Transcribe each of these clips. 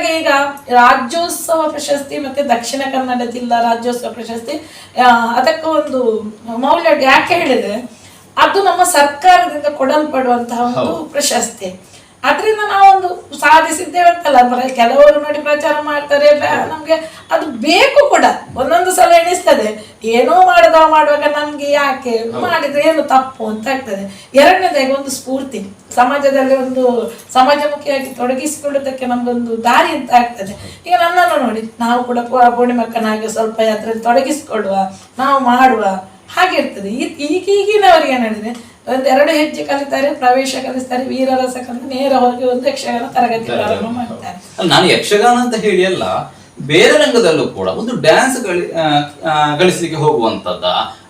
ಎರಡನೇದಾಗಿ ಈಗ ರಾಜ್ಯೋತ್ಸವ ಪ್ರಶಸ್ತಿ ಮತ್ತೆ ದಕ್ಷಿಣ ಕನ್ನಡ ಜಿಲ್ಲಾ ರಾಜ್ಯೋತ್ಸವ ಪ್ರಶಸ್ತಿ ಅದಕ್ಕೆ ಒಂದು ಮೌಲ್ಯ ಯಾಕೆ ಹೇಳಿದ್ರೆ ಅದು ನಮ್ಮ ಸರ್ಕಾರದಿಂದ ಕೊಡಲ್ಪಡುವಂತಹ ಒಂದು ಪ್ರಶಸ್ತಿ. ಅದರಿಂದ ನಾವೊಂದು ಸಾಧಿಸಿದ್ದೇವೆ ಅಂತಲ್ಲ ಬರ ಕೆಲವರು ನೋಡಿ ಪ್ರಚಾರ ಮಾಡ್ತಾರೆ ನಮ್ಗೆ ಅದು ಬೇಕು ಕೂಡ. ಒಂದೊಂದು ಸಲ ಎಣಿಸ್ತದೆ ಏನೋ ಮಾಡುದ ಮಾಡುವಾಗ ನಮ್ಗೆ ಯಾಕೆ? ಮಾಡಿದ್ರೆ ಏನು ತಪ್ಪು ಅಂತ ಆಗ್ತದೆ. ಎರಡನೇದಾಗಿ ಒಂದು ಸ್ಫೂರ್ತಿ. ಸಮಾಜದಲ್ಲಿ ಒಂದು ಸಮಾಜಮುಖಿಯಾಗಿ ತೊಡಗಿಸಿಕೊಳ್ಳೋದಕ್ಕೆ ನಮ್ಗೊಂದು ದಾರಿ ಅಂತ ಆಗ್ತದೆ. ಈಗ ನನ್ನನ್ನು ನೋಡಿ ನಾವು ಕೂಡ ಪೂರ್ಣಿಮಕ್ಕನಾಗಿ ಸ್ವಲ್ಪ ಅದರಲ್ಲಿ ತೊಡಗಿಸಿಕೊಳ್ಳುವ ನಾವು ಮಾಡುವ ಹಾಗಿರ್ತದೆ. ಈ ಈಗೀಗಿನವರಿಗೆ ಏನಾಗಿದೆ ಏನು ಹೇಳಿದ್ರೆ ಒಂದು ಎರಡು ಹೆಜ್ಜೆ ಕಲಿತಾರೆ ಪ್ರವೇಶ ಕಲಿಸ್ತಾರೆ ವೀರರಸ ಕಲಿತು ನೇರ ಹೋಗಿ ಒಂದು ಯಕ್ಷಗಾನ ತರಗತಿ. ಪ್ರಾರಂಭ ಮಾಡ್ತಾರೆ ನಾನು ಯಕ್ಷಗಾನ ಅಂತ ಹೇಳಿ ಅಲ್ಲ ಬೇರೆ ರಂಗದಲ್ಲೂ ಕೂಡ ಒಂದು ಡ್ಯಾನ್ಸ್ ಗಳಿ ಗಳಿಸ್ಲಿಕ್ಕೆ ಹೋಗುವಂತದ್ದ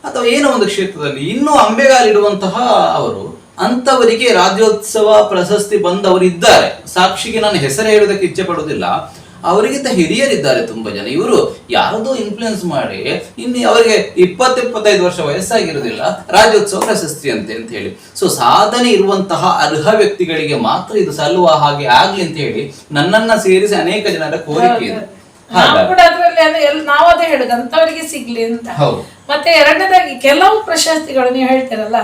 ಅಥವಾ ಏನೋ ಒಂದು ಕ್ಷೇತ್ರದಲ್ಲಿ ಇನ್ನೂ ಅಂಬೆಗಾಲಿಡುವಂತಹ ಅವರು ಅಂತವರಿಗೆ ರಾಜ್ಯೋತ್ಸವ ಪ್ರಶಸ್ತಿ ಬಂದವರಿದ್ದಾರೆ. ಸಾಕ್ಷಿಗೆ ನಾನು ಹೆಸರು ಹೇಳುವುದಕ್ಕೆ ಇಚ್ಛೆ ಪಡುವುದಿಲ್ಲ. ಅವರಿಗಿಂತ ಹಿರಿಯರಿದ್ದಾರೆ ತುಂಬಾ ಜನ. ಇವರು ಯಾರದೋ ಇನ್ಫ್ಲುಯೆನ್ಸ್ ಮಾಡಿ ಇನ್ನು ಅವರಿಗೆ ಇಪ್ಪತ್ತು ಇಪ್ಪತ್ತೈದು ವರ್ಷ ವಯಸ್ಸಾಗಿರುವುದಿಲ್ಲ ರಾಜ್ಯೋತ್ಸವ ಪ್ರಶಸ್ತಿ ಅಂತೆ ಅಂತ ಹೇಳಿ. ಸೊ ಸಾಧನೆ ಇರುವಂತಹ ಅರ್ಹ ವ್ಯಕ್ತಿಗಳಿಗೆ ಮಾತ್ರ ಇದು ಸಲ್ಲುವ ಹಾಗೆ ಆಗ್ಲಿ ಅಂತ ಹೇಳಿ ನನ್ನನ್ನ ಸೇರಿಸಿ ಅನೇಕ ಜನರ ಕೋರಿಕೆ ಇದೆ. ನಾವು ಅದೇ ಹೇಳುದು ಅಂತವರಿಗೆ ಸಿಗ್ಲಿ ಅಂತ. ಮತ್ತೆ ಎರಡನೇದಾಗಿ ಕೆಲವು ಪ್ರಶಸ್ತಿಗಳು ನೀವು ಹೇಳ್ತೀರಲ್ಲ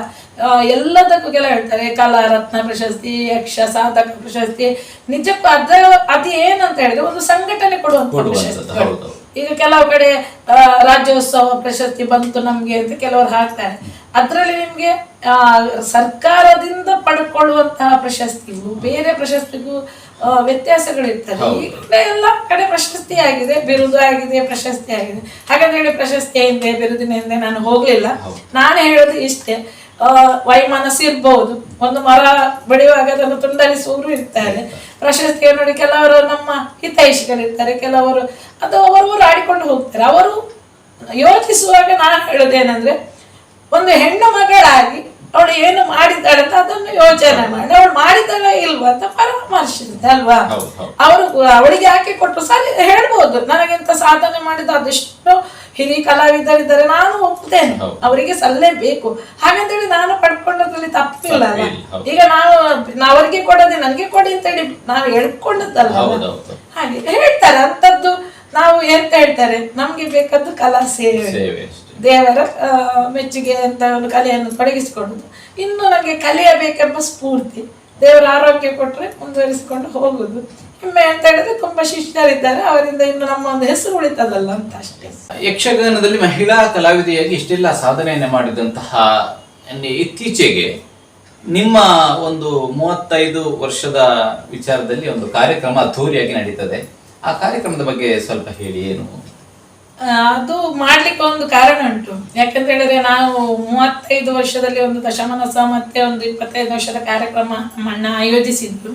ಎಲ್ಲದಕ್ಕೂ ಕೆಲ ಹೇಳ್ತಾರೆ ಕಲಾ ರತ್ನ ಪ್ರಶಸ್ತಿ ಯಕ್ಷ ಸಾಧಕ ಪ್ರಶಸ್ತಿ ನಿಜಕ್ಕೂ ಅದ ಅದು ಏನಂತ ಹೇಳಿದ್ರೆ ಒಂದು ಸಂಘಟನೆ ಕೊಡುವಂತ ಪ್ರಶಸ್ತಿ. ಈಗ ಕೆಲವು ಕಡೆ ರಾಜ್ಯೋತ್ಸವ ಪ್ರಶಸ್ತಿ ಬಂತು ನಮ್ಗೆ ಅಂತ ಕೆಲವರು ಹಾಕ್ತಾರೆ. ಅದ್ರಲ್ಲಿ ನಿಮ್ಗೆ ಆ, ಸರ್ಕಾರದಿಂದ ಪಡ್ಕೊಳ್ಳುವಂತಹ ಪ್ರಶಸ್ತಿಗೂ ಬೇರೆ ಪ್ರಶಸ್ತಿಗೂ ವ್ಯತ್ಯಾಸಗಳಿರ್ತದೆ ಈ ಕಡೆ ಎಲ್ಲ ಕಡೆ ಪ್ರಶಸ್ತಿ ಆಗಿದೆ ಬಿರುದು ಆಗಿದೆ ಪ್ರಶಸ್ತಿ ಆಗಿದೆ. ಹಾಗಂತ ಹೇಳಿ ಪ್ರಶಸ್ತಿ ಹಿಂದೆ ಬಿರುದಿನ ಹಿಂದೆ ನಾನು ಹೋಗ್ಲಿಲ್ಲ. ನಾನು ಹೇಳೋದು ಇಷ್ಟೇ. ಆ, ವೈಮನಸ್ಸು ಇರ್ಬಹುದು ಒಂದು ಮರ ಬೆಳೆಯುವಾಗ ಅದನ್ನು ತುಂಡರಿಸುವವರು ಇರ್ತಾರೆ. ಪ್ರಶಸ್ತಿಗೆ ನೋಡಿ ಕೆಲವರು ನಮ್ಮ ಹಿತೈಷಿಗಳಿರ್ತಾರೆ ಕೆಲವರು ಅದು ಅವರವರು ಆಡಿಕೊಂಡು ಹೋಗ್ತಾರೆ. ಅವರು ಯೋಚಿಸುವಾಗ ನಾನು ಹೇಳೋದೇನಂದ್ರೆ ಒಂದು ಹೆಣ್ಣು ಮಗಳಾಗಿ ಅವಳು ಏನು ಮಾಡಿದ್ದಾಳೆ ಅಂತ ಅದನ್ನು ಯೋಚನೆ ಮಾಡಿ. ಅವಳು ಮಾಡಿದ್ದಾಳೆ ಇಲ್ವಾ ಅಂತ ಪರಾಮರ್ಶಿಸಿದೆ ಅಲ್ವಾ. ಅವರು ಅವಳಿಗೆ ಯಾಕೆ ಕೊಟ್ಟು ಸರಿ ಹೇಳ್ಬೋದು. ನನಗಿಂತ ಸಾಧನೆ ಮಾಡಿದ ಅದೆಷ್ಟೋ ಹಿರಿಯ ಕಲಾವಿದರಿದ್ದಾರೆ ನಾನು ಒಪ್ತೇನೆ. ಅವರಿಗೆ ಅವರಿಗೆ ಹಾಗಂತ ಹೇಳಿ ನಾನು ಪಡ್ಕೊಂಡದ್ರಲ್ಲಿ ತಪ್ಪಿಲ್ಲ ಅಲ್ಲ. ಈಗ ನಾನು ಅವರಿಗೆ ಕೊಡದೆ ನನಗೆ ಕೊಡಿ ಅಂತೇಳಿ ನಾವು ಹೇಳ್ಕೊಂಡದ್ದಲ್ಲ. ಹಾಗೆ ಹೇಳ್ತಾರೆ ಅಂತದ್ದು ನಾವು ಎಂತ ಹೇಳ್ತಾರೆ ನಮ್ಗೆ ಬೇಕಾದ್ದು ಕಲಾ ಸೇವೆ. ದೇವರ ಮೆಚ್ಚುಗೆ ಅಂತ ಒಂದು ಕಲೆಯನ್ನು ತೊಡಗಿಸಿಕೊಂಡು. ಇನ್ನು ನಮಗೆ ಕಲಿಯಬೇಕೆಂಬ ಸ್ಫೂರ್ತಿ. ದೇವರ ಆರೋಗ್ಯ ಕೊಟ್ಟರೆ ಮುಂದುವರಿಸಿಕೊಂಡು ಹೋಗುದು. ಹೆಮ್ಮೆ ಅಂತ ಹೇಳಿದ್ರೆ ತುಂಬಾ ಶಿಷ್ಯರಿದ್ದಾರೆ ಅವರಿಂದ ಇನ್ನು ನಮ್ಮ ಒಂದು ಹೆಸರು ಉಳಿತದಲ್ಲ ಅಂತ ಅಷ್ಟೇ. ಯಕ್ಷಗಾನದಲ್ಲಿ ಮಹಿಳಾ ಕಲಾವಿದೆಯಾಗಿ ಇಷ್ಟೆಲ್ಲ ಸಾಧನೆಯನ್ನು ಮಾಡಿದಂತಹ ಇತ್ತೀಚೆಗೆ ನಿಮ್ಮ ಒಂದು ಮೂವತ್ತೈದು ವರ್ಷದ ವಿಚಾರದಲ್ಲಿ ಒಂದು ಕಾರ್ಯಕ್ರಮ ಅದ್ಧೂರಿಯಾಗಿ ನಡೀತದೆ. ಆ ಕಾರ್ಯಕ್ರಮದ ಬಗ್ಗೆ ಸ್ವಲ್ಪ ಹೇಳಿ, ಏನು? ಅದು ಮಾಡ್ಲಿಕ್ಕೆ ಒಂದು ಕಾರಣ ಉಂಟು. ಯಾಕಂತ ಹೇಳಿದ್ರೆ ನಾವು ಮೂವತ್ತೈದು ವರ್ಷದಲ್ಲಿ ಒಂದು ದಶಮಾನೋತ್ಸವ ಮತ್ತೆ ಒಂದು ಇಪ್ಪತ್ತೈದು ವರ್ಷದ ಕಾರ್ಯಕ್ರಮ ಮಣ್ಣ ಆಯೋಜಿಸಿದ್ರು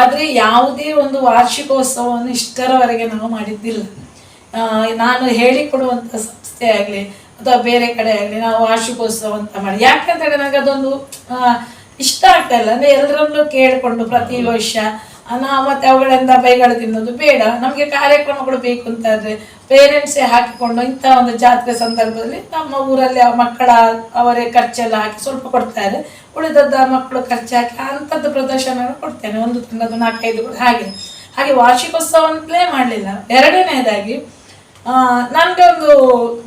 ಆದ್ರೆ ಯಾವುದೇ ಒಂದು ವಾರ್ಷಿಕೋತ್ಸವವನ್ನು ಇಷ್ಟರವರೆಗೆ ನಾವು ಮಾಡಿದ್ದಿಲ್ಲ. ನಾನು ಹೇಳಿಕೊಡುವಂತ ಸಂಸ್ಥೆ ಆಗ್ಲಿ, ಅಥವಾ ಬೇರೆ ಕಡೆ ಆಗಲಿ ನಾವು ವಾರ್ಷಿಕೋತ್ಸವ ಅಂತ ಮಾಡಿ. ಯಾಕಂತ ಹೇಳಿದ್ರೆ ನನಗೆ ಅದೊಂದು ಇಷ್ಟ ಆಗ್ತಾ ಇಲ್ಲ. ಅಂದ್ರೆ ಎಲ್ಲರನ್ನೂ ಕೇಳಿಕೊಂಡು ಪ್ರತಿ ವರ್ಷ ನಾವು ಮತ್ತೆ ಅವುಗಳಿಂದ ಬೈಗಳು ತಿನ್ನೋದು ಬೇಡ. ನಮಗೆ ಕಾರ್ಯಕ್ರಮಗಳು ಬೇಕು ಅಂತಾದರೆ ಪೇರೆಂಟ್ಸೇ ಹಾಕಿಕೊಂಡು ಇಂಥ ಒಂದು ಜಾತ್ರೆ ಸಂದರ್ಭದಲ್ಲಿ ನಮ್ಮ ಊರಲ್ಲಿ ಮಕ್ಕಳ ಅವರೇ ಖರ್ಚೆಲ್ಲ ಹಾಕಿ ಸ್ವಲ್ಪ ಕೊಡ್ತಾರೆ. ಉಳಿದದ್ದ ಮಕ್ಕಳು ಖರ್ಚು ಹಾಕಿ ಅಂಥದ್ದು ಪ್ರದರ್ಶನ ಕೊಡ್ತೇನೆ. ಒಂದು ತಿಂಗಳದ್ದು ನಾಲ್ಕೈದು ಕೂಡ ಹಾಗೆ. ಹಾಗೆ ವಾರ್ಷಿಕೋತ್ಸವ ಅಂತಲೇ ಮಾಡಲಿಲ್ಲ. ಎರಡನೇದಾಗಿ ನನ್ಗೆ ಒಂದು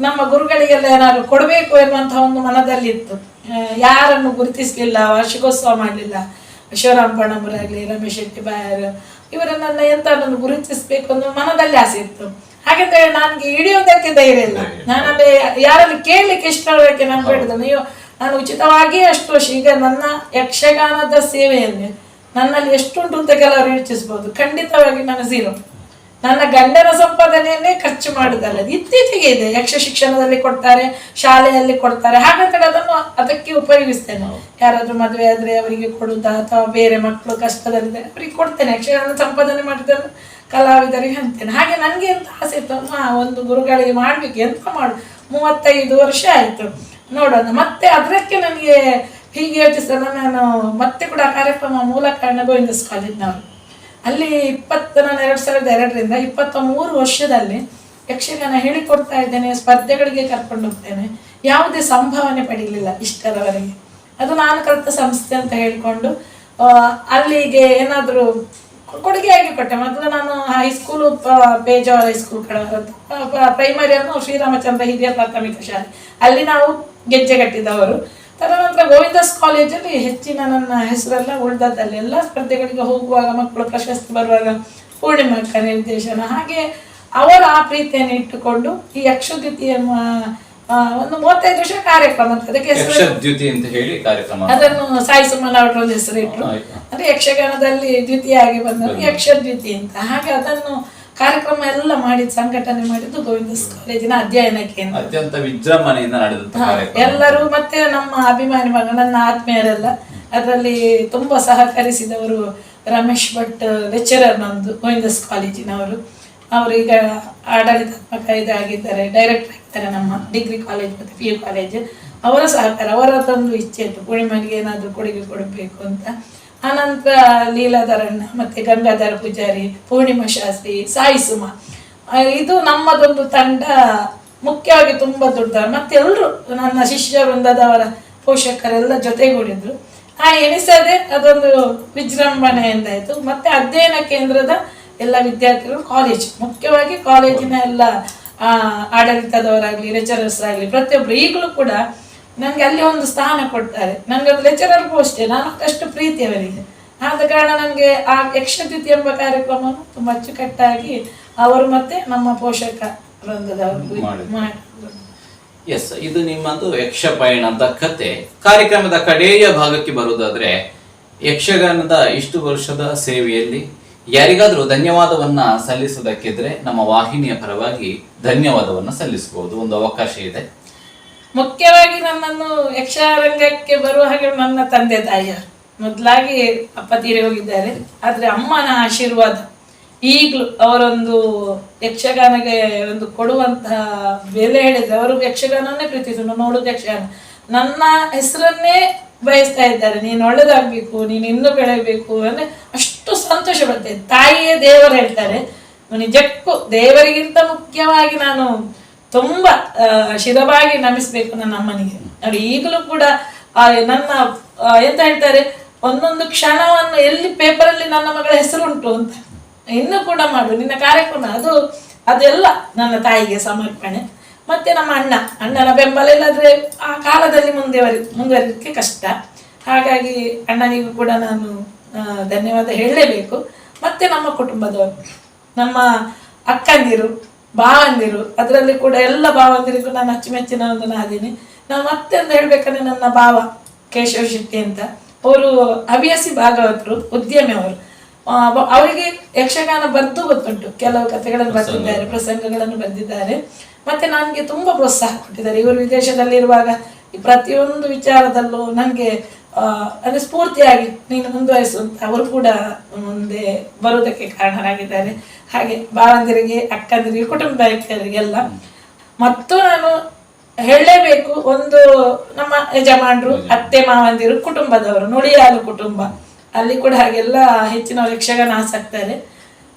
ನಮ್ಮ ಗುರುಗಳಿಗೆಲ್ಲ ಏನಾದ್ರು ಕೊಡಬೇಕು ಎನ್ನುವಂಥ ಒಂದು ಮನದಲ್ಲಿ ಇತ್ತು ಯಾರನ್ನು ಗುರುತಿಸಲಿಲ್ಲ, ವಾರ್ಷಿಕೋತ್ಸವ ಮಾಡಲಿಲ್ಲ. ಶಿವರಾಮ್ ಪಣಮುರಾಗ್ಲಿ ರಮೇಶ್ ಶೆಟ್ಟಿ ಬಾಯರ್ ಇವರನ್ನ ಎಂತ ನನ್ನ ಗುರುತಿಸ್ಬೇಕು ಅನ್ನೋ ಮನದಲ್ಲಿ ಆಸೆ ಇತ್ತು. ಹಾಗಂತ ಹೇಳಿ ನನ್ಗೆ ಹಿಡಿಯೋದಕ್ಕೆ ಧೈರ್ಯ ಇಲ್ಲ. ನಾನಲ್ಲಿ ಯಾರನ್ನು ಕೇಳಲಿಕ್ಕೆ ಇಷ್ಟಕ್ಕೆ ನಾನು ಹೇಳಿದೆ ನೀವು ನಾನು ಉಚಿತವಾಗಿ ಅಷ್ಟು ವರ್ಷ ಈಗ ನನ್ನ ಯಕ್ಷಗಾನದ ಸೇವೆಯಲ್ಲಿ ನನ್ನಲ್ಲಿ ಎಷ್ಟುಂಟು ಅಂತ ಕೆಲವರು ಯೋಚಿಸ್ಬೋದು. ಖಂಡಿತವಾಗಿ ನಾನು ಝೀರೋ. ನನ್ನ ಗಂಡನ ಸಂಪಾದನೆಯನ್ನೇ ಖರ್ಚು ಮಾಡುದಲ್ಲ ಇತ್ತೀಚೆಗೆ ಇದೆ. ಯಕ್ಷ ಶಿಕ್ಷಣದಲ್ಲಿ ಕೊಡ್ತಾರೆ ಶಾಲೆಯಲ್ಲಿ ಕೊಡ್ತಾರೆ. ಹಾಗಂತ ಅದನ್ನು ಉಪಯೋಗಿಸ್ತೇನೆ. ಯಾರಾದರೂ ಮದುವೆ ಆದರೆ ಅವರಿಗೆ ಕೊಡುವುದಾ ಅಥವಾ ಬೇರೆ ಮಕ್ಕಳು ಕಷ್ಟದಲ್ಲಿದೆ ಅವರಿಗೆ ಕೊಡ್ತೇನೆ. ಯಕ್ಷಗಾನ ಸಂಪಾದನೆ ಮಾಡಿದ್ರು ಕಲಾವಿದರಿಗೆ ಅಂತೇನೆ. ಹಾಗೆ ನನಗೆ ಎಂತ ಆಸೆ ಇತ್ತು? ಒಂದು ಗುರುಗಳಿಗೆ ಮಾಡ್ಬೇಕು. ಎಂತ ಮಾಡು? ಮೂವತ್ತೈದು ವರ್ಷ ಆಯ್ತು. ನೋಡೋಣ. ಮತ್ತೆ ಅದಕ್ಕೆ ನನಗೆ ಹೀಗೆ ಯೋಚಿಸಿದ ನಾನು ಮತ್ತೆ ಕೂಡ ಕಾರ್ಯಕ್ರಮ ಮೂಲ ಕಾರಣ ಗೋವಿಂದಸ್ ಕಾಲೇಜ್ನವರು ಅಲ್ಲಿ ಇಪ್ಪತ್ತು, ನಾನು ಎರಡು ಸಾವಿರದ ಎರಡರಿಂದ ಇಪ್ಪತ್ತ ಮೂರು ವರ್ಷದಲ್ಲಿ ಯಕ್ಷಗಾನ ಹೇಳಿಕೊಡ್ತಾ ಇದ್ದೇನೆ. ಸ್ಪರ್ಧೆಗಳಿಗೆ ಕರ್ಕೊಂಡು ಹೋಗ್ತೇನೆ. ಯಾವುದೇ ಸಂಭಾವನೆ ಪಡೀಲಿಲ್ಲ ಇಷ್ಟರವರೆಗೆ. ಅದು ನಾನು ಕಲಿತ ಸಂಸ್ಥೆ ಅಂತ ಹೇಳಿಕೊಂಡು ಅಲ್ಲಿಗೆ ಏನಾದರೂ ಕೊಡುಗೆಯಾಗಿ ಕೊಟ್ಟೆ. ಮೊದಲು ನಾನು high school Pejavara high school ಕಡೆಯವರದ್ದು ಪ್ರೈಮರಿಯನ್ನು ಶ್ರೀರಾಮಚಂದ್ರ ಹಿರಿಯ ಪ್ರಾಥಮಿಕ ಶಾಲೆ. ಅಲ್ಲಿ ನಾವು ಗೆಜ್ಜೆ ಕಟ್ಟಿದವರು. ತದನಂತರ ಗೋವಿಂದಾಸ್ ಕಾಲೇಜಲ್ಲಿ ಹೆಚ್ಚಿನ ನನ್ನ ಹೆಸರೆಲ್ಲ ಉಳಿದದ್ದಲ್ಲಿ ಎಲ್ಲ ಸ್ಪರ್ಧೆಗಳಿಗೆ ಹೋಗುವಾಗ ಮಕ್ಕಳು ಪ್ರಶಸ್ತಿ ಬರುವಾಗ ಪೂರ್ಣಿಮಕ್ಕ ನಿರ್ದೇಶನ. ಹಾಗೆ ಅವರ ಆ ಪ್ರೀತಿಯನ್ನು ಇಟ್ಟುಕೊಂಡು ಈ ಆ, ಒಂದು ಮೂವತ್ತೈದು ವರ್ಷ ಕಾರ್ಯಕ್ರಮ ಅಂತ. ಅದಕ್ಕೆ ಅಂತ ಹೇಳಿ ಕಾರ್ಯಕ್ರಮ. ಅದನ್ನು ಸಾಯಿ ಸುಮ್ಮನ ಅವರ ಒಂದು ಹೆಸರು ಇಟ್ಟರು. ಅಂದ್ರೆ ಯಕ್ಷಗಾನದಲ್ಲಿ ದ್ವಿತೀಯಾಗಿ ಬಂದರು ಯಕ್ಷದ್ವಿತಿ ಅಂತ. ಹಾಗೆ ಅದನ್ನು ಕಾರ್ಯಕ್ರಮ ಎಲ್ಲ ಮಾಡಿದ ಸಂಘಟನೆ ಮಾಡಿದ್ದು ಗೋವಿಂದ ಕಾಲೇಜಿನ ಅಧ್ಯಯನ ಕೇಂದ್ರ. ಅತ್ಯಂತ ವಿಜೃಂಭಣೆಯಿಂದ ನಡೆದಂತ ಎಲ್ಲರೂ ಮತ್ತೆ ನಮ್ಮ ಅಭಿಮಾನಿ ಮಗ ನನ್ನ ಆತ್ಮೀಯರೆಲ್ಲ ಅದರಲ್ಲಿ ತುಂಬಾ ಸಹಕರಿಸಿದವರು ರಮೇಶ್ ಭಟ್ ಲೆಕ್ಚರರ್ ನಮ್ದು ಗೋವಿಂದಸ್ ಕಾಲೇಜಿನವರು. ಅವರು ಈಗ ಆಡಳಿತಾತ್ಮಕ ಇದಾಗಿದ್ದಾರೆ ಡೈರೆಕ್ಟರ್ ಆಗ್ತಾರೆ ನಮ್ಮ ಡಿಗ್ರಿ ಕಾಲೇಜ್ ಮತ್ತು ಪಿ ಯು ಕಾಲೇಜ್ ಅವರ ಸಹಕಾರ, ಅವರದೊಂದು ಇಚ್ಛೆ ಇತ್ತು ಪೂರ್ಣಿಮನಿಗೆ ಏನಾದರೂ ಕೊಡುಗೆ ಕೊಡಬೇಕು ಅಂತ. ಆನಂತರ ಲೀಲಾಧರಣ್ಣ ಮತ್ತೆ ಗಂಗಾಧರ ಪೂಜಾರಿ, ಪೂರ್ಣಿಮಾ ಶಾಸ್ತ್ರಿ, ಸಾಯಿ ಸುಮ. ಇದು ನಮ್ಮದೊಂದು ತಂಡ ಮುಖ್ಯವಾಗಿ ತುಂಬಾ ದೊಡ್ಡವರು ಮತ್ತೆ ಎಲ್ಲರೂ ನನ್ನ ಶಿಷ್ಯ ವೃಂದದವರ ಪೋಷಕರೆಲ್ಲ ಜೊತೆಗೂಡಿದ್ರು. ಆ ಎಣಿಸದೆ ಅದೊಂದು ವಿಜೃಂಭಣೆಯಿಂದ ಆಯಿತು ಮತ್ತೆ ಅಧ್ಯಯನ ಕೇಂದ್ರದ ಎಲ್ಲ ವಿದ್ಯಾರ್ಥಿಗಳು ಕಾಲೇಜ್ ಮುಖ್ಯವಾಗಿ ಕಾಲೇಜಿನ ಎಲ್ಲ ಆ, ಆಡಳಿತದವರಾಗ್ಲಿ ಲೆಕ್ಚರರ್ಸ್ ಆಗಲಿ ಪ್ರತಿಯೊಬ್ಬರು ಈಗಲೂ ಕೂಡ ನನಗೆ ಅಲ್ಲಿ ಒಂದು ಸ್ಥಾನ ಕೊಡ್ತಾರೆ. ನನಗೆ ಅದು ಲೆಕ್ಚರರ್ಗೂ ಅಷ್ಟೇ ನಾನು ಅಷ್ಟು ಪ್ರೀತಿ ಅವರಿಗೆ. ಆದ ಕಾರಣ ನನಗೆ ಆ ಯಕ್ಷತಿಥಿ ಎಂಬ ಕಾರ್ಯಕ್ರಮವನ್ನು ತುಂಬ ಅಚ್ಚುಕಟ್ಟಾಗಿ ಅವರು ಮತ್ತೆ ನಮ್ಮ ಪೋಷಕ. ಎಸ್ ಇದು ನಿಮ್ಮದು ಯಕ್ಷ ಪಯಣದ ಕತೆ. ಕಾರ್ಯಕ್ರಮದ ಕಡೆಯ ಭಾಗಕ್ಕೆ ಬರುವುದಾದ್ರೆ ಯಕ್ಷಗಾನದ ಇಷ್ಟು ವರ್ಷದ ಸೇವೆಯಲ್ಲಿ ಯಾರಿಗಾದ್ರೂ ಧನ್ಯವಾದವನ್ನ ಸಲ್ಲಿಸುವುದಕ್ಕಿದ್ರೆ ನಮ್ಮ ವಾಹಿನಿಯ ಪರವಾಗಿ ಧನ್ಯವಾದವನ್ನ ಸಲ್ಲಿಸಬಹುದು. ಒಂದು ಅವಕಾಶ ಇದೆ. ಮುಖ್ಯವಾಗಿ ನನ್ನನ್ನು ಯಕ್ಷರಂಗಕ್ಕೆ ಬರುವ ಹಾಗೆ ನನ್ನ ತಂದೆ ತಾಯಿಯ ಮೊದಲಾಗಿ ಅಪ್ಪ ತೀರಿ ಹೋಗಿದ್ದಾರೆ. ಆದ್ರೆ ಅಮ್ಮನ ಆಶೀರ್ವಾದ ಈಗಲೂ ಅವರೊಂದು ಯಕ್ಷಗಾನಗೆ ಒಂದು ಕೊಡುವಂತಹ ಬೆಲೆ ಹೇಳಿದ್ರೆ ಅವರು ಯಕ್ಷಗಾನವನ್ನೇ ಪ್ರೀತಿಸೋಣ ನೋಡುದು ಯಕ್ಷಗಾನ. ನನ್ನ ಹೆಸರನ್ನೇ ಬಯಸ್ತಾ ಇದ್ದಾರೆ. ನೀನು ಒಳ್ಳೇದಾಗ್ಬೇಕು, ನೀನು ಇನ್ನೂ ಬೆಳೆಯಬೇಕು ಅಂದ್ರೆ ಅಷ್ಟು ಸಂತೋಷ ಬರುತ್ತೆ ತಾಯಿಯೇ ದೇವರು ಹೇಳ್ತಾರೆ ನಿಜಕ್ಕೂ ದೇವರಿಗಿಂತ ಮುಖ್ಯವಾಗಿ ನಾನು ತುಂಬಾ ಶಿರವಾಗಿ ನಮಿಸ್ಬೇಕು ನನ್ನ ಅಮ್ಮನಿಗೆ. ನೋಡಿ, ಈಗಲೂ ಕೂಡ ನನ್ನ ಎಂತ ಹೇಳ್ತಾರೆ, ಒಂದೊಂದು ಕ್ಷಣವನ್ನು ಎಲ್ಲಿ ಪೇಪರಲ್ಲಿ ನನ್ನ ಮಗಳ ಹೆಸರು ಉಂಟು ಅಂತ ಇನ್ನು ಕೂಡ ಮಾಡು. ನಿನ್ನ ಕಾರ್ಯಕ್ರಮ ಅದು, ಅದೆಲ್ಲ ನನ್ನ ತಾಯಿಗೆ ಸಮರ್ಪಣೆ. ಮತ್ತೆ ನಮ್ಮ ಅಣ್ಣ, ಅಣ್ಣನ ಬೆಂಬಲ ಇಲ್ಲದ್ರೆ ಆ ಕಾಲದಲ್ಲಿ ಮುಂದೆ, ಮುಂದುವರಿಲಿಕ್ಕೆ ಕಷ್ಟ. ಹಾಗಾಗಿ ಅಣ್ಣನಿಗೂ ಕೂಡ ನಾನು ಧನ್ಯವಾದ ಹೇಳಲೇಬೇಕು. ಮತ್ತೆ ನಮ್ಮ ಕುಟುಂಬದವರು, ನಮ್ಮ ಅಕ್ಕಂದಿರು, ಭಾವಂದಿರು, ಅದರಲ್ಲಿ ಕೂಡ ಎಲ್ಲ ಭಾವಂದಿರಿಗೂ ನಾನು ಅಚ್ಚುಮೆಚ್ಚಿನ ಒಂದು ನಾದಿನಿ ನಾವು ಮತ್ತೆ ಒಂದು ಹೇಳ್ಬೇಕಂದ್ರೆ ನನ್ನ ಭಾವ ಕೇಶವ ಶೆಟ್ಟಿ ಅಂತ. ಅವರು ಹವ್ಯಾಸಿ ಭಾಗವತರು, ಉದ್ಯಮಿ ಅವರು. ಅವರಿಗೆ ಯಕ್ಷಗಾನ ಬರೆದು ಗೊತ್ತುಂಟು. ಕೆಲವು ಕಥೆಗಳನ್ನು ಬರೆದಿದ್ದಾರೆ, ಪ್ರಸಂಗಗಳನ್ನು ಬರೆದಿದ್ದಾರೆ. ಮತ್ತೆ ನನಗೆ ತುಂಬಾ ಪ್ರೋತ್ಸಾಹ ಕೊಟ್ಟಿದ್ದಾರೆ. ಇವರು ವಿದೇಶದಲ್ಲಿರುವಾಗ ಪ್ರತಿಯೊಂದು ವಿಚಾರದಲ್ಲೂ ನನಗೆ ಅಂದ್ರೆ ಸ್ಫೂರ್ತಿಯಾಗಿ ನೀನು ಮುಂದುವರಿಸು ಅಂತ ಅವರು ಕೂಡ ಮುಂದೆ ಬರುವುದಕ್ಕೆ ಕಾರಣರಾಗಿದ್ದಾರೆ. ಹಾಗೆ ಭಾವಂದಿರಿಗೆ ಅಕ್ಕಂದಿರಿಗೆ ನಾಯಕರಿಗೆಲ್ಲ ಮತ್ತು ನಾನು ಹೇಳಲೇಬೇಕು ಒಂದು ನಮ್ಮ ಯಜಮಾನರು ಅತ್ತೆ ಮಾವಂದಿರು ಕುಟುಂಬದವರು ನುಡಿಯಾಲು ಕುಟುಂಬ ಅಲ್ಲಿ ಕೂಡ ಹಾಗೆಲ್ಲ ಹೆಚ್ಚಿನ ಯಕ್ಷಗಾನ ಆಸಕ್ತಾರೆ.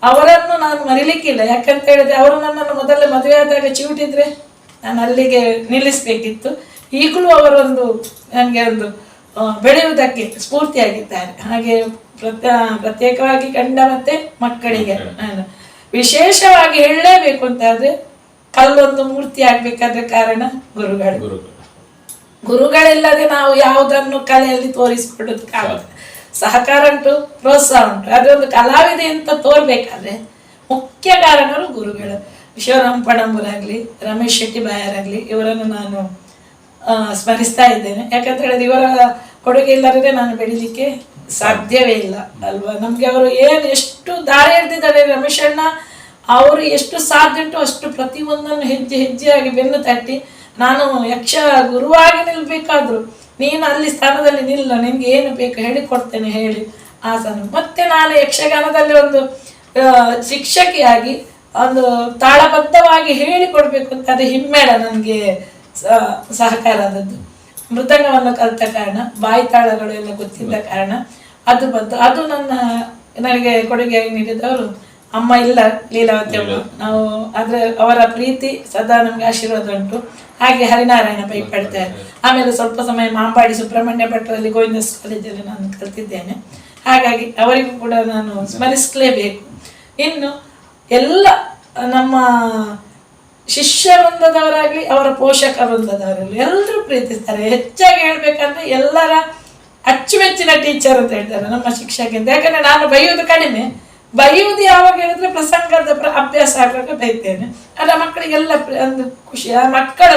ಅವರನ್ನು ನಾನು ಮರಿಲಿಕ್ಕಿಲ್ಲ ಯಾಕಂತ ಹೇಳಿದ್ರೆ ಅವರು ನನ್ನನ್ನು ಮೊದಲೇ ಮದುವೆ ಆದಾಗ ಚೀಟಿದ್ರೆ ನಾನು ಅಲ್ಲಿಗೆ ನಿಲ್ಲಿಸಬೇಕಿತ್ತು. ಈಗಲೂ ಅವರೊಂದು ನನಗೆ ಒಂದು ಬೆಳೆಯುವುದಕ್ಕೆ ಸ್ಫೂರ್ತಿಯಾಗಿದ್ದಾರೆ. ಹಾಗೆ ಪ್ರತ್ಯ ಪ್ರತ್ಯೇಕವಾಗಿ ಗಂಡ ಮತ್ತೆ ಮಕ್ಕಳಿಗೆ. ವಿಶೇಷವಾಗಿ ಹೇಳಲೇಬೇಕು ಅಂತ ಆದ್ರೆ ಕಲ್ಲೊಂದು ಮೂರ್ತಿ ಆಗ್ಬೇಕಾದ್ರೆ ಕಾರಣ ಗುರುಗಳು. ಗುರುಗಳು. ಗುರುಗಳಿಲ್ಲದೆ ನಾವು ಯಾವುದನ್ನು ಕಲೆಯಲ್ಲಿ ತೋರಿಸಿಕೊಳ್ಳೋದಕ್ಕಾಗುತ್ತೆ ಸಹಕಾರ ಉಂಟು ಪ್ರೋತ್ಸಾಹ ಉಂಟು. ಅದೊಂದು ಕಲಾವಿದೆ ಅಂತ ತೋರ್ಬೇಕಾದ್ರೆ ಮುಖ್ಯ ಕಾರಣರು ಗುರುಗಳು. ವಿಶ್ವರಾಮ್ ಪಣಂಬುರಾಗ್ಲಿ ರಮೇಶ್ ಶೆಟ್ಟಿ ಬಾಯರಾಗ್ಲಿ ಇವರನ್ನು ನಾನು ಸ್ಮರಿಸ್ತಾ ಇದ್ದೇನೆ. ಯಾಕಂತ ಹೇಳಿದ್ರೆ ಇವರ ಕೊಡುಗೆ ಇಲ್ಲದೇ ನಾನು ಬೆಳಿಲಿಕ್ಕೆ ಸಾಧ್ಯವೇ ಇಲ್ಲ, ಅಲ್ವಾ? ನಮ್ಗೆ ಅವರು ಏನು ಎಷ್ಟು ದಾರಿ ಎಳೆದಿದ್ದಾರೆ ರಮೇಶ್ ಅಣ್ಣ, ಅವರು ಎಷ್ಟು ಸಾಧ್ಯ ಉಂಟು ಅಷ್ಟು ಪ್ರತಿಯೊಂದನ್ನು ಹೆಜ್ಜೆ ಹೆಜ್ಜೆಯಾಗಿ ಬೆನ್ನು ತಟ್ಟಿ ನಾನು ಯಕ್ಷ ಗುರುವಾಗಿ ನಿಲ್ಬೇಕಾದ್ರು, ನೀನು ಅಲ್ಲಿ ಸ್ಥಾನದಲ್ಲಿ ನಿಲ್ಲ, ನಿನ್ಗೆ ಏನು ಬೇಕು ಹೇಳಿಕೊಡ್ತೇನೆ ಹೇಳಿ ಆಸನ. ಮತ್ತೆ ನಾನು ಯಕ್ಷಗಾನದಲ್ಲಿ ಒಂದು ಶಿಕ್ಷಕಿಯಾಗಿ ಒಂದು ತಾಳಬದ್ಧವಾಗಿ ಹೇಳಿಕೊಡ್ಬೇಕು ಅಂತ ಅದು ಹಿಮ್ಮೇಳ ನನಗೆ. ಸಹಕಾರ ಆದದ್ದು ಮೃದಂಗವನ್ನು ಕಲಿತ ಕಾರಣ ಬಾಯಿ ತಾಳಗಳು ಎಲ್ಲ ಗೊತ್ತಿದ್ದ ಕಾರಣ ಅದು ಬಂತು. ಅದು ನನ್ನ ನನಗೆ ಕೊಡುಗೆಯಾಗಿ ನೀಡಿದವರು ಅಮ್ಮ ಇಲ್ಲ ಲೀಲಾವತಿ ಅಮ್ಮ. ನಾವು ಆದ್ರೆ ಅವರ ಪ್ರೀತಿ ಸದಾ ನಮಗೆ ಆಶೀರ್ವಾದ ಉಂಟು. ಹಾಗೆ ಹರಿನಾರಾಯಣ ಪೈ ಪಡ್ತಾರೆ ಆಮೇಲೆ ಸ್ವಲ್ಪ ಸಮಯ ಮಾಂಬಾಡಿ ಸುಬ್ರಹ್ಮಣ್ಯ ಭಟ್ರಲ್ಲಿ ಗೋವಿಂದ ಕಾಲೇಜಲ್ಲಿ ನಾನು ಕಲಿತಿದ್ದೇನೆ. ಹಾಗಾಗಿ ಅವರಿಗೂ ಕೂಡ ನಾನು ಸ್ಮರಿಸಲೇಬೇಕು. ಇನ್ನು ಎಲ್ಲ ನಮ್ಮ ಶಿಷ್ಯ ವೃಂದದವರಾಗಲಿ ಅವರ ಪೋಷಕ ವೃಂದದವರಾಗಲಿ ಎಲ್ಲರೂ ಪ್ರೀತಿಸ್ತಾರೆ. ಹೆಚ್ಚಾಗಿ ಹೇಳ್ಬೇಕಂದ್ರೆ ಎಲ್ಲರ ಅಚ್ಚುಮೆಚ್ಚಿನ ಟೀಚರ್ ಅಂತ ಹೇಳ್ತಾರೆ ನಮ್ಮ ಶಿಕ್ಷಕಿಂದ ಯಾಕಂದ್ರೆ ನಾನು ಬೈಯೋದು ಕಡಿಮೆ. ಬೈಯುವುದು ಯಾವಾಗ ಹೇಳಿದ್ರೆ ಪ್ರಸಂಗದ ಪ್ರ ಅಭ್ಯಾಸ ಆಗುವಾಗ ಬೈತೇನೆ ಅಲ್ಲ ಮಕ್ಕಳಿಗೆಲ್ಲ ಒಂದು ಖುಷಿ. ಆ ಮಕ್ಕಳ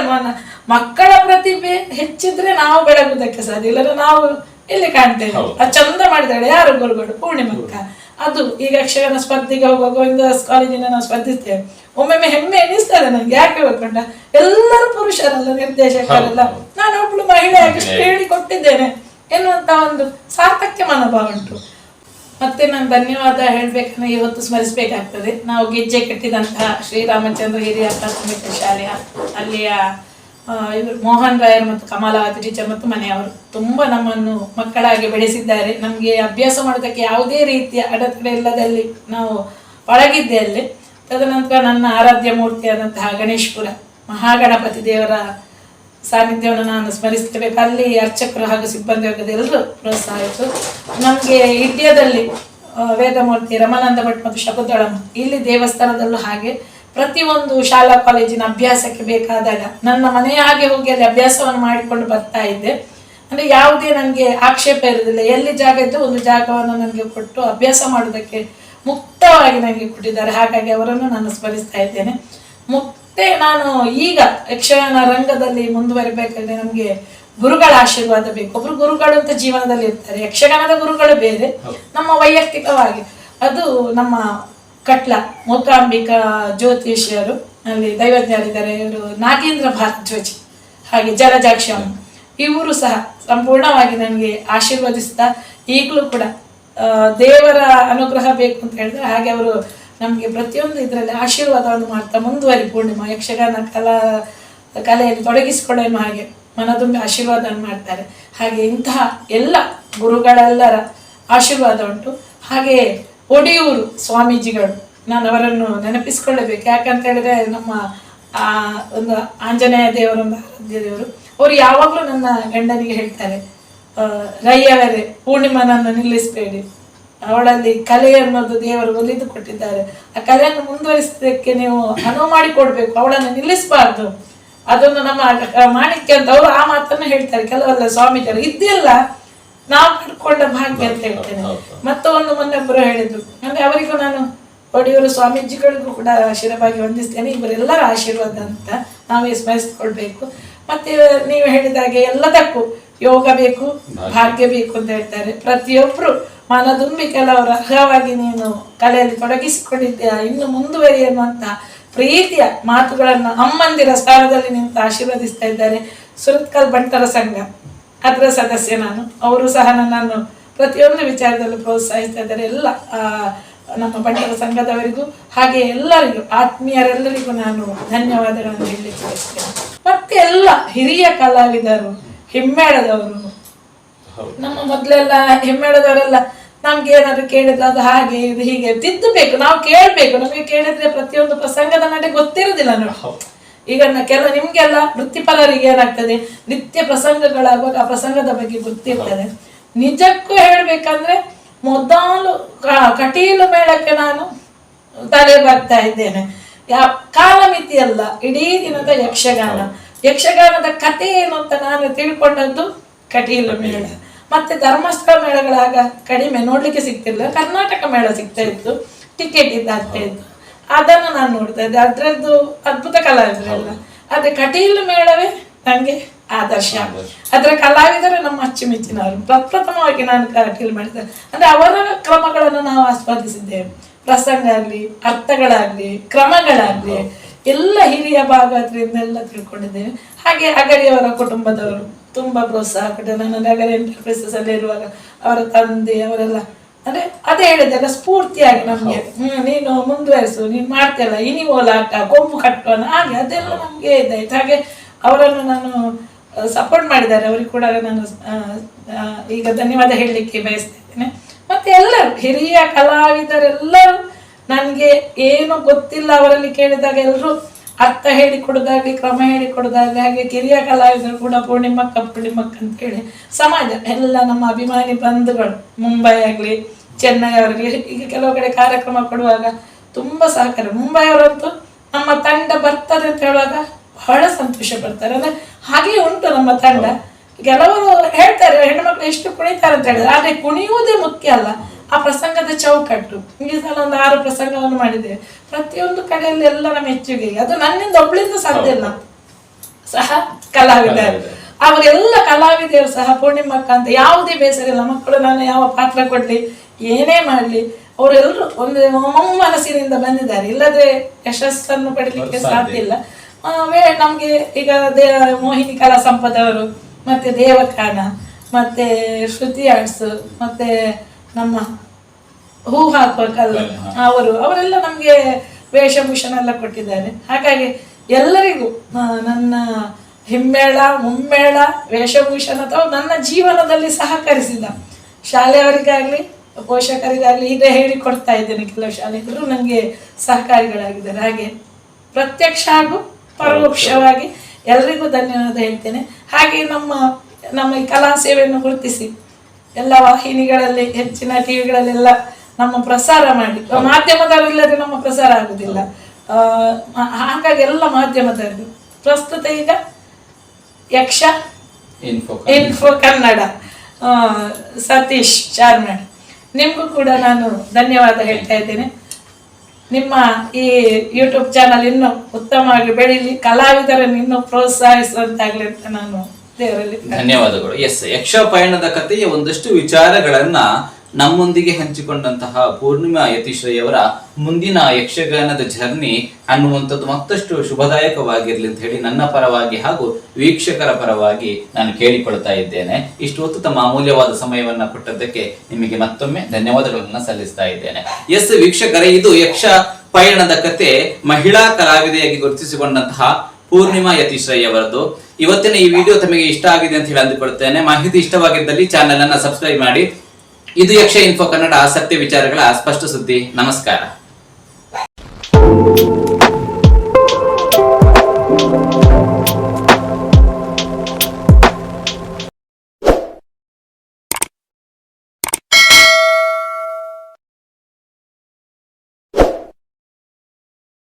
ಮಕ್ಕಳ ಪ್ರತಿಭೆ ಹೆಚ್ಚಿದ್ರೆ ನಾವು ಬೆಳಗುವುದಕ್ಕೆ ಸಾಧ್ಯ ಇಲ್ಲದ್ರೆ ನಾವು ಎಲ್ಲಿ ಕಾಣ್ತೇವೆ ಆ ಚಂದ ಮಾಡಿದಾಳೆ. ಯಾರು ಗುರುಗಳು ಪೂರ್ಣಿಮಕ್ಕ. ಅದು ಈಗ ಯಕ್ಷಗಾನ ಸ್ಪರ್ಧೆಗೆ ಹೋಗುವಾಗ ಒಂದು ಕಾಲೇಜಿನ ನಾವು ಸ್ಪರ್ಧಿಸ್ತೇವೆ. ಒಮ್ಮೊಮ್ಮೆ ಹೆಮ್ಮೆ ಎನಿಸ್ತದೆ ನನಗೆ ಯಾಕೆ ಗೊತ್ತುಂಟ? ಎಲ್ಲರೂ ಪುರುಷರಲ್ಲ ನಿರ್ದೇಶಕರೆಲ್ಲ. ನಾನು ಒಬ್ಳು ಮಹಿಳೆ ಹೇಳಿ ಕೊಟ್ಟಿದ್ದೇನೆ ಎನ್ನುವಂತ ಒಂದು ಸಾರ್ಥಕ್ಯ ಮನೋಭಾವ ಉಂಟು. ಮತ್ತೆ ನಾನು ಧನ್ಯವಾದ ಹೇಳ್ಬೇಕನ್ನ ಇವತ್ತು ಸ್ಮರಿಸಬೇಕಾಗ್ತದೆ. ನಾವು ಗೆಜ್ಜೆ ಕಟ್ಟಿದಂತಹ ಶ್ರೀರಾಮಚಂದ್ರ ಹಿರಿಯ ಪ್ರಾಥಮಿಕ ಶಾಲೆಯ ಅಲ್ಲಿಯ ಇವರು ಮೋಹನ್ ರಾಯರ್ ಮತ್ತು ಕಮಲಾವತಿ ಟೀಚರ್ ಮತ್ತು ಮನೆಯವರು. ತುಂಬ ನಮ್ಮನ್ನು ಮಕ್ಕಳಾಗಿ ಬೆಳೆಸಿದ್ದಾರೆ. ನಮಗೆ ಅಭ್ಯಾಸ ಮಾಡೋದಕ್ಕೆ ಯಾವುದೇ ರೀತಿಯ ಅಡೆತಡೆ ಇಲ್ಲದಲ್ಲಿ ನಾವು ಒಳಗಿದ್ದೆ ಅಲ್ಲಿ. ತದನಂತರ ನನ್ನ ಆರಾಧ್ಯ ಮೂರ್ತಿಯಾದಂತಹ ಗಣೇಶ್ಪುರ ಮಹಾಗಣಪತಿ ದೇವರ ಸಾನ್ನಿಧ್ಯವನ್ನು ನಾನು ಸ್ಮರಿಸ್ತೇವೆ. ಅಲ್ಲಿ ಅರ್ಚಕರು ಹಾಗೂ ಸಿಬ್ಬಂದಿ ವರ್ಗದ ಎಲ್ಲರೂ ಪ್ರೋತ್ಸಾಹಿಸು ನಮಗೆ ಇಂಡಿಯಾದಲ್ಲಿ ವೇದಮೂರ್ತಿ ರಮಾನಂದ ಭಟ್ ಮತ್ತು ಶಕುಂತಳಮ್ಮ ಇಲ್ಲಿ ದೇವಸ್ಥಾನದಲ್ಲೂ ಹಾಗೆ ಪ್ರತಿಯೊಂದು ಶಾಲಾ ಕಾಲೇಜಿನ ಅಭ್ಯಾಸಕ್ಕೆ ಬೇಕಾದಾಗ ನನ್ನ ಮನೆಯ ಹಾಗೆ ಹೋಗಿ ಅಲ್ಲಿ ಅಭ್ಯಾಸವನ್ನು ಮಾಡಿಕೊಂಡು ಬರ್ತಾ ಇದ್ದೆ. ಅಂದ್ರೆ ಯಾವುದೇ ನನಗೆ ಆಕ್ಷೇಪ ಇರೋದಿಲ್ಲ ಎಲ್ಲಿ ಜಾಗ ಇದ್ದು ಒಂದು ಜಾಗವನ್ನು ನನಗೆ ಕೊಟ್ಟು ಅಭ್ಯಾಸ ಮಾಡೋದಕ್ಕೆ ಮುಕ್ತವಾಗಿ ನನಗೆ ಕೊಟ್ಟಿದ್ದಾರೆ. ಹಾಗಾಗಿ ಅವರನ್ನು ನಾನು ಸ್ಮರಿಸ್ತಾ ಇದ್ದೇನೆ. ಮತ್ತೆ ನಾನು ಈಗ ಯಕ್ಷಗಾನ ರಂಗದಲ್ಲಿ ಮುಂದುವರಿಬೇಕಾದ್ರೆ ನಮಗೆ ಗುರುಗಳ ಆಶೀರ್ವಾದ ಬೇಕು. ಒಬ್ರು ಗುರುಗಳು ಅಂತ ಜೀವನದಲ್ಲಿ ಇರ್ತಾರೆ. ಯಕ್ಷಗಾನದ ಗುರುಗಳು ಬೇರೆ. ನಮ್ಮ ವೈಯಕ್ತಿಕವಾಗಿ. ಅದು ನಮ್ಮ ಕಟ್ಲ ಮೂಕಾಂಬಿಕಾ ಜ್ಯೋತಿಷಿಯರು, ಅಲ್ಲಿ ದೈವಜ್ಞರಿದ್ದಾರೆ ಇವರು ನಾಗೇಂದ್ರ ಭಾರದ್ವಾಜಿ ಹಾಗೆ ಜಲಜಾಕ್ಷಮ್. ಇವರು ಸಹ ಸಂಪೂರ್ಣವಾಗಿ ನನಗೆ ಆಶೀರ್ವದಿಸ್ತಾ ಈಗಲೂ ಕೂಡ ದೇವರ ಅನುಗ್ರಹ ಬೇಕು ಅಂತ ಹೇಳಿದ್ರೆ ಹಾಗೆ ಅವರು ನಮಗೆ ಪ್ರತಿಯೊಂದು ಇದರಲ್ಲಿ ಆಶೀರ್ವಾದವನ್ನು ಮಾಡ್ತಾ ಮುಂದುವರಿ ಪೂರ್ಣಿಮಾ ಯಕ್ಷಗಾನ ಕಲಾ, ಕಲೆಯಲ್ಲಿ ತೊಡಗಿಸಿಕೊಳ್ಳೋ ಹಾಗೆ ಮನದುಂಬಿ ಆಶೀರ್ವಾದವನ್ನು ಮಾಡ್ತಾರೆ. ಹಾಗೆ ಇಂತಹ ಎಲ್ಲ ಗುರುಗಳೆಲ್ಲರ ಆಶೀರ್ವಾದ ಉಂಟು. ಹಾಗೆ ಒಡಿಯೂರು ಸ್ವಾಮೀಜಿಗಳು. ನಾನು ಅವರನ್ನು ನೆನಪಿಸ್ಕೊಳ್ಳಬೇಕು. ಯಾಕಂತ ಹೇಳಿದ್ರೆ ನಮ್ಮ ಒಂದು ಆಂಜನೇಯ ದೇವರೊಂದು ಆರಾಧ್ಯ ದೇವರು. ಅವರು ಯಾವಾಗಲೂ ನನ್ನ ಗಂಡನಿಗೆ ಹೇಳ್ತಾರೆ ರೈಯವರೇ, ಪೂರ್ಣಿಮನನ್ನು ನಿಲ್ಲಿಸಬೇಡಿ. ಅವಳಲ್ಲಿ ಕಲೆ ಅನ್ನೋದು ದೇವರು ಒಲಿದು ಕೊಟ್ಟಿದ್ದಾರೆ. ಆ ಕಲೆಯನ್ನು ಮುಂದುವರಿಸೋದಕ್ಕೆ ನೀವು ಅನುವು ಮಾಡಿಕೊಡ್ಬೇಕು. ಅವಳನ್ನು ನಿಲ್ಲಿಸಬಾರ್ದು. ಅದೊಂದು ನಮ್ಮ ಮಾಣಿಕ್ಯ ಅಂತ ಅವರು ಆ ಮಾತನ್ನು ಹೇಳ್ತಾರೆ. ಕೆಲವೆಲ್ಲ ಸ್ವಾಮೀಜಿಗಳು ಇದ್ದಿಲ್ಲ ನಾವು ಪಡ್ಕೊಂಡ ಭಾಗ್ಯ ಅಂತ ಹೇಳ್ತೇನೆ. ಮತ್ತೊಂದು ಒಂದು ಮೊನ್ನೆ ಒಬ್ಬರು ಹೇಳಿದ್ರು. ಅಂದ್ರೆ ಅವರಿಗೂ ನಾನು ಒಡೆಯೂರು ಸ್ವಾಮೀಜಿಗಳಿಗೂ ಕೂಡ ಆಶೀರ್ವಾಗಿ ವಂದಿಸ್ತೇನೆ ಇವರೆಲ್ಲರ ಆಶೀರ್ವಾದ ಅಂತ ನಾವೇ ಸ್ಮರಿಸ್ಕೊಳ್ಬೇಕು. ಮತ್ತೆ ನೀವು ಹೇಳಿದಾಗೆ ಎಲ್ಲದಕ್ಕೂ ಯೋಗ ಬೇಕು ಭಾಗ್ಯ. ಬೇಕು ಅಂತ ಹೇಳ್ತಾರೆ. ಪ್ರತಿಯೊಬ್ಬರು ಮನದುಂಬಿ ಕೆಲವರು ಅರ್ಹವಾಗಿ ನೀನು ಕಲೆಯಲ್ಲಿ ತೊಡಗಿಸಿಕೊಂಡಿದ್ದೀಯ? ಇನ್ನು ಮುಂದುವರಿ ಅನ್ನುವಂತ ಪ್ರೀತಿಯ ಮಾತುಗಳನ್ನು ಅಮ್ಮಂದಿರ ಸ್ಥಾನದಲ್ಲಿ ನಿಂತು ಆಶೀರ್ವದಿಸ್ತಾ ಇದ್ದಾರೆ. ಸುರತ್ಕಲ್ ಬಂಟರ ಸಂಘ. ಅದರ ಸದಸ್ಯ ನಾನು. ಅವರು ಸಹ ನನ್ನನ್ನು ಪ್ರತಿಯೊಂದು ವಿಚಾರದಲ್ಲೂ ಪ್ರೋತ್ಸಾಹಿಸ್ತಾ ಇದ್ದಾರೆ. ಎಲ್ಲ ನಮ್ಮ ಬಂಟರ ಸಂಘದವರಿಗೂ ಹಾಗೆ ಎಲ್ಲರಿಗೂ ಆತ್ಮೀಯರೆಲ್ಲರಿಗೂ ನಾನು ಧನ್ಯವಾದಗಳನ್ನು ಹೇಳಲಿಕ್ಕೆ ಬಯಸ್ತೇನೆ ಮತ್ತೆ ಎಲ್ಲ ಹಿರಿಯ ಕಲಾವಿದರು ಹಿಮ್ಮೇಳದವರು ನಮ್ಮ ಮೊದಲೆಲ್ಲ ಹೆಮ್ಮೇಳದವರೆಲ್ಲ ನಮ್ಗೆ ಏನಾದ್ರು ಕೇಳಿದ್ರೆ ಅದು ಹಾಗೆ ಇದು ಹೀಗೆ ತಿದ್ದಬೇಕು ನಾವು ಕೇಳಬೇಕು. ನಮಗೆ ಕೇಳಿದ್ರೆ ಪ್ರತಿಯೊಂದು ಪ್ರಸಂಗದ ನಡೆ ಗೊತ್ತಿರುದಿಲ್ಲ ನಾವು. ಈಗ ಕೆಲ ನಿಮ್ಗೆಲ್ಲ ವೃತ್ತಿಪರರಿಗೆ ಏನಾಗ್ತದೆ? ನಿತ್ಯ ಪ್ರಸಂಗಗಳಾಗುವಾಗ ಆ ಪ್ರಸಂಗದ ಬಗ್ಗೆ ಗೊತ್ತಿರ್ತದೆ. ನಿಜಕ್ಕೂ ಹೇಳ್ಬೇಕಂದ್ರೆ ಮೊದಲು ಕಟೀಲು ಮೇಳಕ್ಕೆ ನಾನು ತಲೆ ಬರ್ತಾ ಇದ್ದೇನೆ. ಯಾ ಕಾಲಮಿತಿ ಅಲ್ಲ ಇಡೀ ದಿನದ ಯಕ್ಷಗಾನ. ಯಕ್ಷಗಾನದ ಕಥೆ ಏನು ಅಂತ ನಾನು ತಿಳ್ಕೊಂಡದ್ದು ಕಟೀಲು ಮೇಳ. ಮತ್ತೆ ಧರ್ಮಸ್ಥಳ ಮೇಳಗಳಾಗ ಕಡಿಮೆ ನೋಡ್ಲಿಕ್ಕೆ ಸಿಗ್ತಿರ್ಲಿಲ್ಲ. ಕರ್ನಾಟಕ ಮೇಳ ಸಿಗ್ತಾ ಇತ್ತು. ಟಿಕೆಟ್ ಇದ್ದಾಗ್ತಾ ಇತ್ತು. ಅದನ್ನು ನಾನು ನೋಡ್ತಾ ಇದ್ದೆ. ಅದರದ್ದು ಅದ್ಭುತ ಕಲಾವಿದರೆಲ್ಲ ಅದೇ ಕಟೀಲು ಮೇಳವೇ ನನಗೆ ಆದರ್ಶ. ಅದರ ಕಲಾವಿದರು ನಮ್ಮ ಅಚ್ಚುಮೆಚ್ಚಿನವರು. ಪ್ರಪ್ರಥಮವಾಗಿ ನಾನು ಕಟೀಲು ಮಾಡಿದ್ದೆ ಅಂದರೆ ಅವರ ಕ್ರಮಗಳನ್ನು ನಾವು ಆಸ್ವಾದಿಸಿದ್ದೇವೆ. ಪ್ರಸಂಗ ಆಗಲಿ ಅರ್ಥಗಳಾಗಲಿ ಕ್ರಮಗಳಾಗಲಿ ಎಲ್ಲ ಹಿರಿಯ ಭಾಗ ಅದರಿಂದ ಎಲ್ಲ ತಿಳ್ಕೊಂಡಿದ್ದೇವೆ. ಹಾಗೆ ಅಗಡಿಯವರ ಕುಟುಂಬದವರು ತುಂಬ ಪ್ರೋತ್ಸಾಹ ಕೊಟ್ಟರು. ನನ್ನ ನಗರ ಎಂಟರ್ಪ್ರೈಸಸ್ ಅಲ್ಲಿ ಇರುವಾಗ ಅವರ ತಂದೆ ಅವರೆಲ್ಲ ಅಂದ್ರೆ ಅದೇ ಹೇಳಿದೆಲ್ಲ ಸ್ಫೂರ್ತಿಯಾಗಿ ನಮ್ಗೆ. ನೀನು ಮುಂದುವರಿಸು ನೀನು ಮಾಡ್ತಿಯಲ್ಲ ಇನಿ ಓಲಾಟ ಕೊಂಬು ಕಟ್ಟುವನ ಹಾಗೆ ಅದೆಲ್ಲ ನಮ್ಗೆ ಇದಾಯ್ತು ಹಾಗೆ ಅವರನ್ನು ನಾನು ಸಪೋರ್ಟ್ ಮಾಡಿದ್ದಾರೆ. ಅವ್ರಿಗೆ ಕೂಡ ನಾನು ಈಗ ಧನ್ಯವಾದ ಹೇಳಲಿಕ್ಕೆ ಬಯಸ್ತಿದ್ದೇನೆ. ಮತ್ತೆ ಎಲ್ಲರೂ ಹಿರಿಯ ಕಲಾವಿದರೆಲ್ಲರೂ ನನಗೆ ಏನು ಗೊತ್ತಿಲ್ಲ ಅವರಲ್ಲಿ ಕೇಳಿದಾಗ ಎಲ್ಲರೂ ಅರ್ಥ ಹೇಳಿಕೊಡೋದಾಗ್ಲಿ ಕ್ರಮ ಹೇಳಿಕೊಡೋದಾಗ್ಲಿ ಹಾಗೆ ಕಿರಿಯ ಕಲಾವಿದರು ಕೂಡ ಪೂರ್ಣಿಮಕ್ಕ ಪೂರ್ಣಿಮಕ್ಕ ಅಂತ ಹೇಳಿ ಸಮಾಜ ಎಲ್ಲ ನಮ್ಮ ಅಭಿಮಾನಿ ಬಂಧುಗಳು ಮುಂಬೈ ಆಗಲಿ ಚೆನ್ನೈ ಅವರಿಗೆ ಈಗ ಕೆಲವು ಕಡೆ ಕಾರ್ಯಕ್ರಮ ಕೊಡುವಾಗ ತುಂಬ ಸಹಕಾರ. ಮುಂಬೈಯವರಂತೂ ನಮ್ಮ ತಂಡ ಬರ್ತದೆ ಅಂತ ಹೇಳುವಾಗ ಬಹಳ ಸಂತೋಷ ಪಡ್ತಾರೆ. ಅಂದ್ರೆ ಹಾಗೆ ಉಂಟು ನಮ್ಮ ತಂಡ. ಕೆಲವರು ಹೇಳ್ತಾರೆ ಹೆಣ್ಮಕ್ಳು ಎಷ್ಟು ಕುಣಿತಾರೆ ಅಂತ ಹೇಳಿದ್ರೆ ಆದ್ರೆ ಕುಣಿಯುವುದೇ ಮುಖ್ಯ ಅಲ್ಲ. ಆ ಪ್ರಸಂಗದ ಚೌಕಟ್ಟು. ಈ ಸಲ ಒಂದು ಆರು ಪ್ರಸಂಗವನ್ನು ಮಾಡಿದ್ದೇವೆ. ಪ್ರತಿಯೊಂದು ಕಡೆಯಲ್ಲಿ ನಮ್ಮ ಮೆಚ್ಚುಗೆ ಅದು ನನ್ನಿಂದ ಒಬ್ಳಿಂದ ಸಾಧ್ಯ ಇಲ್ಲ. ಸಹ ಕಲಾವಿದರು ಅವರೆಲ್ಲ ಕಲಾವಿದರು ಸಹ ಪೂರ್ಣಿಮಕ್ಕ ಅಂತ ಯಾವುದೇ ಬೇಸರ ಇಲ್ಲ ಮಕ್ಕಳು ನಾನು ಯಾವ ಪಾತ್ರ ಕೊಡ್ಲಿ ಏನೇ ಮಾಡಲಿ ಅವರೆಲ್ಲರೂ ಒಂದು ಮನಸ್ಸಿನಿಂದ ಬಂದಿದ್ದಾರೆ. ಇಲ್ಲದ್ರೆ ಯಶಸ್ಸನ್ನು ಪಡಿಲಿಕ್ಕೆ ಸಾಧ್ಯ ಇಲ್ಲ. ನಮ್ಗೆ ಈಗ ದೇ ಮೋಹಿನಿ ಕಲಾ ಸಂಪದವರು ಮತ್ತೆ ದೇವಕಾನ ಮತ್ತೆ ಶ್ರುತಿ ಆರ್ಟ್ಸ್ ಮತ್ತೆ ನಮ್ಮ ಹೂ ಹಾಕಬೇಕಲ್ಲ ಕಲ್ಲ ಅವರು ಅವರೆಲ್ಲ ನಮಗೆ ವೇಷಭೂಷಣ ಎಲ್ಲ ಕೊಟ್ಟಿದ್ದಾರೆ. ಹಾಗಾಗಿ ಎಲ್ಲರಿಗೂ ನನ್ನ ಹಿಮ್ಮೇಳ ಮುಮ್ಮೇಳ ವೇಷಭೂಷಣ ಅಥವಾ ನನ್ನ ಜೀವನದಲ್ಲಿ ಸಹಕರಿಸಿದ ಶಾಲೆಯವರಿಗಾಗಲಿ ಪೋಷಕರಿಗಾಗಲಿ ಈಗ ಹೇಳಿ ಕೊಡ್ತಾ ಇದ್ದೇನೆ. ಕೆಲವು ಶಾಲೆಗಳು ನನಗೆ ಸಹಕಾರಿಗಳಾಗಿದ್ದಾರೆ. ಹಾಗೆ ಪ್ರತ್ಯಕ್ಷ ಹಾಗೂ ಪರೋಕ್ಷವಾಗಿ ಎಲ್ರಿಗೂ ಧನ್ಯವಾದ ಹೇಳ್ತೇನೆ. ಹಾಗೆ ನಮ್ಮ ನಮ್ಮ ಈ ಕಲಾ ಸೇವೆಯನ್ನು ಗುರುತಿಸಿ ಎಲ್ಲ ವಾಹಿನಿಗಳಲ್ಲಿ ಹೆಚ್ಚಿನ ಟಿವಿಗಳಲ್ಲೆಲ್ಲ ನಮ್ಮ ಪ್ರಸಾರ ಮಾಡಿ. ಮಾಧ್ಯಮದವರು ಇಲ್ಲದೆ ನಮ್ಮ ಪ್ರಸಾರ ಆಗುದಿಲ್ಲ. ಹಾಗಾಗಿ ಎಲ್ಲ ಮಾಧ್ಯಮದವರು ಪ್ರಸ್ತುತ ಈಗ ಯಕ್ಷ ಇನ್ಫೋ ಇನ್ಫೋ ಕನ್ನಡ. ಸತೀಶ್ ಚಾರ್ಮಡ್ ನಿಮಗೂ ಕೂಡ ನಾನು ಧನ್ಯವಾದ ಹೇಳ್ತಾ ಇದ್ದೇನೆ. ನಿಮ್ಮ ಈ ಯೂಟ್ಯೂಬ್ ಚಾನಲ್ ಇನ್ನೂ ಉತ್ತಮವಾಗಿ ಬೆಳೀಲಿ. ಕಲಾವಿದರನ್ನು ಇನ್ನೂ ಪ್ರೋತ್ಸಾಹಿಸುವಂತಾಗ್ಲಿ ಅಂತ ನಾನು ಧನ್ಯವಾದಗಳು. ಎಸ್ ಯಕ್ಷ ಪಯಣದ ಕಥೆಯ ಒಂದಷ್ಟು ವಿಚಾರಗಳನ್ನ ನಮ್ಮೊಂದಿಗೆ ಹಂಚಿಕೊಂಡಂತಹ ಪೂರ್ಣಿಮಾ ಯತೀಶ್ರಯವರ ಮುಂದಿನ ಯಕ್ಷಗಾನದ ಜರ್ನಿ ಅನ್ನುವಂಥದ್ದು ಮತ್ತಷ್ಟು ಶುಭದಾಯಕವಾಗಿರ್ಲಿ ಅಂತ ಹೇಳಿ ನನ್ನ ಪರವಾಗಿ ಹಾಗೂ ವೀಕ್ಷಕರ ಪರವಾಗಿ ನಾನು ಕೇಳಿಕೊಳ್ತಾ ಇದ್ದೇನೆ. ಇಷ್ಟು ಹೊತ್ತು ತಮ್ಮ ಅಮೂಲ್ಯವಾದ ಸಮಯವನ್ನ ಕೊಟ್ಟದ್ದಕ್ಕೆ ನಿಮಗೆ ಮತ್ತೊಮ್ಮೆ ಧನ್ಯವಾದಗಳನ್ನ ಸಲ್ಲಿಸ್ತಾ ಇದ್ದೇನೆ. ಎಸ್ ವೀಕ್ಷಕರೇ, ಇದು ಯಕ್ಷ ಪಯಣದ ಕತೆ ಮಹಿಳಾ ಕಲಾವಿದೆಯಾಗಿ ಗುರುತಿಸಿಕೊಂಡಂತಹ ಪೂರ್ಣಿಮಾ ಯತೀಶ್ರೈ ಅವರದ್ದು. ಇವತ್ತಿನ ಈ ವಿಡಿಯೋ ತಮಗೆ ಇಷ್ಟ ಆಗಿದೆ ಅಂತ ಹೇಳಿ ಅಂದುಕೊಳ್ತೇನೆ ಮಾಹಿತಿ ಇಷ್ಟವಾಗಿದ್ದಲ್ಲಿ ಚಾನೆಲ್ ಅನ್ನ ಸಬ್ಸ್ಕ್ರೈಬ್ ಮಾಡಿ. ಇದು ಯಕ್ಷ ಇನ್ಫೋ ಕನ್ನಡ ಆಸಕ್ತಿ ವಿಚಾರಗಳ ಸ್ಪಷ್ಟ ಸುದ್ದಿ. ನಮಸ್ಕಾರ.